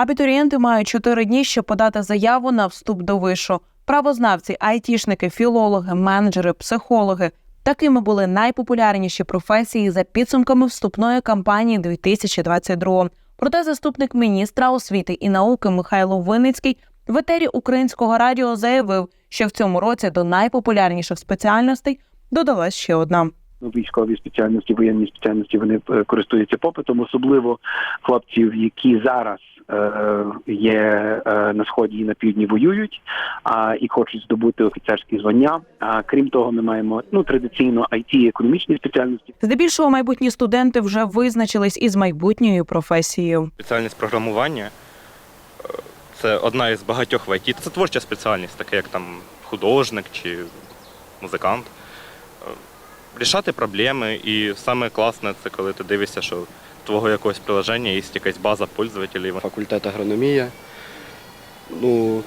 Абітурієнти мають чотири дні, щоб подати заяву на вступ до вишу. Правознавці, айтішники, філологи, менеджери, психологи. Такими були найпопулярніші професії за підсумками вступної кампанії 2022. Проте заступник міністра освіти і науки Михайло Винницький в етері українського радіо заявив, що в цьому році до найпопулярніших спеціальностей додалась ще одна. Ну, військові спеціальності, воєнні спеціальності вони е, користуються попитом, особливо хлопців, які зараз є е, на сході і на півдні воюють, а і хочуть здобути офіцерські звання. А крім того, ми маємо ну традиційно IT економічні спеціальності. Здебільшого майбутні студенти вже визначились із майбутньою професією. Спеціальність програмування е, це одна із багатьох в ІТ. Це творча спеціальність, таке як там художник чи музикант. Рішати проблеми, і саме класне це коли ти дивишся, що твого якогось приложення є якась база пользователів. факультет агрономія. Ну,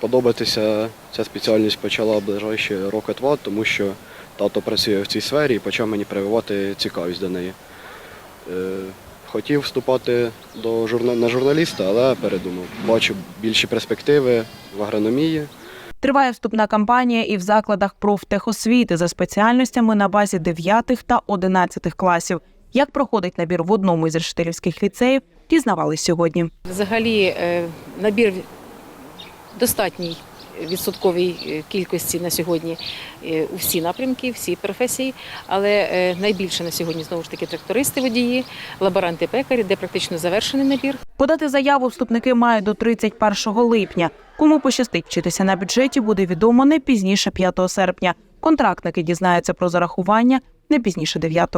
подобатися ця спеціальність почала ближайші роки два, тому що тато працює в цій сфері і почав мені прививати цікавість до неї. Е, хотів вступати до журна... на журналіста, але передумав. Бачу більші перспективи в агрономії. Триває вступна кампанія і в закладах профтехосвіти за спеціальностями на базі 9 та 11 класів. Як проходить набір в одному із решетилівських ліцеїв, дізнавались сьогодні. Взагалі е, набір достатній відсотковій е, кількості на сьогодні е, у всі напрямки, всі професії, але е, найбільше на сьогодні знову ж таки трактористи, водії, лаборанти, пекарі, де практично завершений набір. Подати заяву вступники мають до 31 липня. Кому пощастить вчитися на бюджеті, буде відомо не пізніше 5 серпня. Контрактники дізнаються про зарахування не пізніше 9.